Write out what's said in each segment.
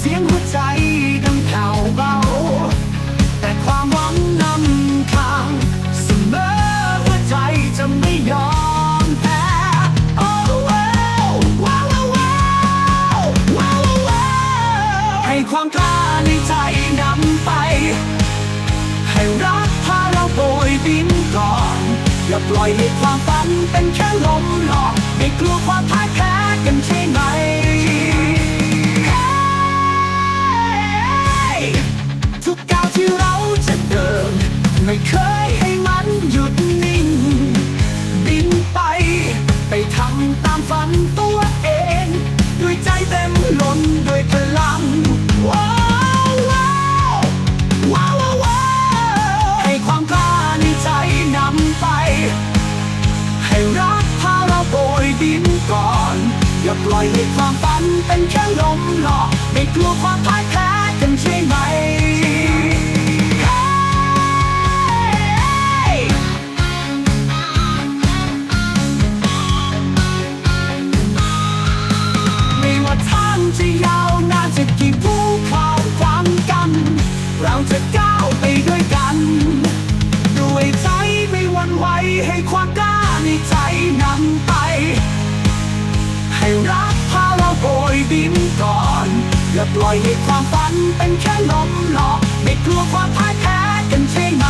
เสียงหัวใจดัแผ่เบา แต่ความหวังนำทางเสมอหัวใจจะไม่ยอมแพ้ Oh wow wow wow wow wow wow ให้ความกล้าในใจนำไป ให้รักพาเราโบยบินก่อน อย่าปล่อยให้ความฝันเป็นแค่ลมหลอก ไม่กลัวความพ่ายแพ้กันใช่ไหม อย่าปล่อยให้ความฝันเป็นแค่ลมหลอกไม่กลัวความพ่ายแพ้กันใช่ไหมไม่ว่าทางจะยาวนานจะกี่ภูเขาความกัน เราจะก้าวไปด้วยกัน ด้วยใจไม่หวั่นไหวให้ความกล้าในใจนำไป ให้รักพาเราโบยบินก่อนอย่าปล่อยให้ความฝันเป็นแค่ลมหลอกไม่กลัวความพ่ายแพ้กันใช่ไหม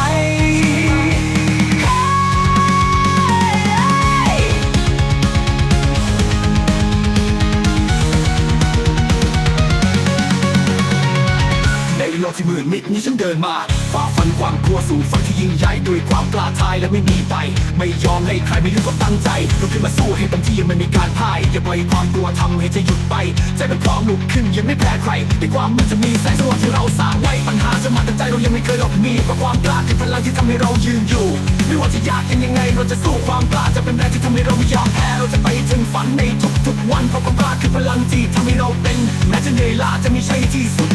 ในโลกที่มืดมิดนี้ฉันเดินมาฝ่าฟันความกลัวสู่ฝันที่ยิ่งใหญ่ด้วยความกล้าทายและไม่มีไป ไม่ยอมให้ใครไม่รู้ก็ตั้งใจลุกขึ้นมาสู้ให้เต็มที่ยังไม่มีการพ่ายอย่าปล่อยความกลัวทำให้ใจหยุดไปใจเป็นพร้อมลุกขึ้นยังไม่แพ้ใครในความมืดจะมีแสงสว่างที่เราสร้างไว้ปัญหาจะมาแต่ใจเรายังไม่เคยหลบหนีเพราะความกล้าคือพลังที่ทำให้เรายืนอยู่ไม่ว่าจะยากกันยังไง เราจะสู้ความกล้าจะเป็นแรงที่ทำให้เราไม่ยอมแพ้เราจะไปถึงฝันในทุกๆวันเพราะความกล้าคือพลังที่ทำให้เราเป็นแม้จะเหนื่อยล้าจะมีชัยที่สุด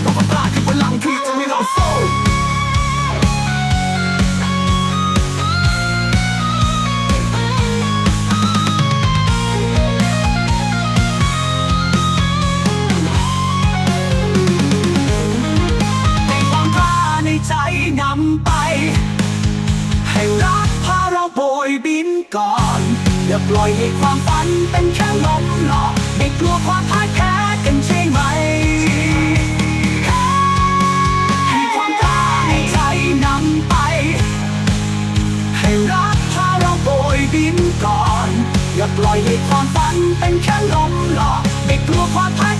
ให้ความกล้าในใจนำไป ให้รักพาเราโบยบินก่อนอย่าปล่อยให้ความฝันเป็นแค่ลมหลอกไม่กลัวความพ่ายแพ้กันใช่ไหมให้ความกล้าในใจนำไป ให้รักพาเราโบยบินก่อนอย่าปล่อยให้ความฝันเป็นแค่ลมหลอกไม่กลัวความพ่าย